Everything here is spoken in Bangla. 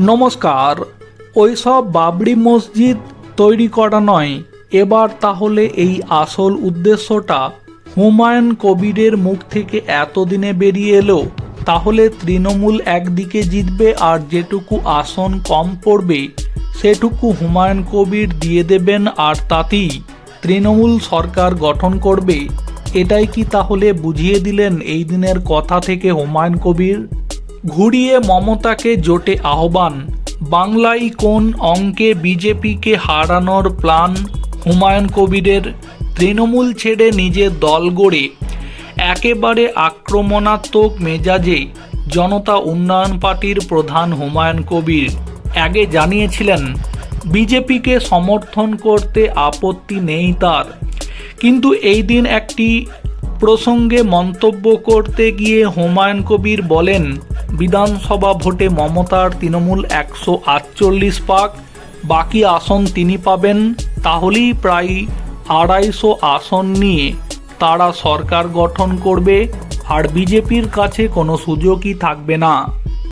নমস্কার, ওইসব বাবরি মসজিদ তৈরি করা নয়। এবার তাহলে এই আসল উদ্দেশ্যটা হুমায়ুন কবিরের মুখ থেকে এতদিনে বেরিয়ে এলো, তাহলে তৃণমূল একদিকে জিতবে আর যেটুকু আসন কম পড়বে, সেটুকু হুমায়ুন কবির দিয়ে দেবেন আর তাতেই তৃণমূল সরকার গঠন করবে। এটাই কি তাহলে বুঝিয়ে দিলেন এই দিনের কথা থেকে হুমায়ুন কবির? ঘুরিয়ে মমতাকে জোটে আহ্বান, বাংলায় কোন অঙ্কে বিজেপিকে হারানোর প্ল্যান? হুমায়ুন কবিরের তৃণমূল ছেড়ে নিজের দল গড়ে, একেবারে আক্রমণাত্মক মেজাজে জনতা উন্নয়ন পার্টির প্রধান হুমায়ুন কবির। আগে জানিয়েছিলেন, বিজেপিকে সমর্থন করতে আপত্তি নেই তার। কিন্তু এই দিন একটি প্রসঙ্গে মন্তব্য করতে গিয়ে হুমায়ুন কবির বলেন বিধানসভা ভোটে মমতার তৃণমূল একশো আটচল্লিশ পাক, বাকি আসন তিনি পাবেন, তাহলেই প্রায় আড়াইশো আসন নিয়ে তারা সরকার গঠন করবে, আর বিজেপির কাছে কোনো সুযোগই থাকবে না।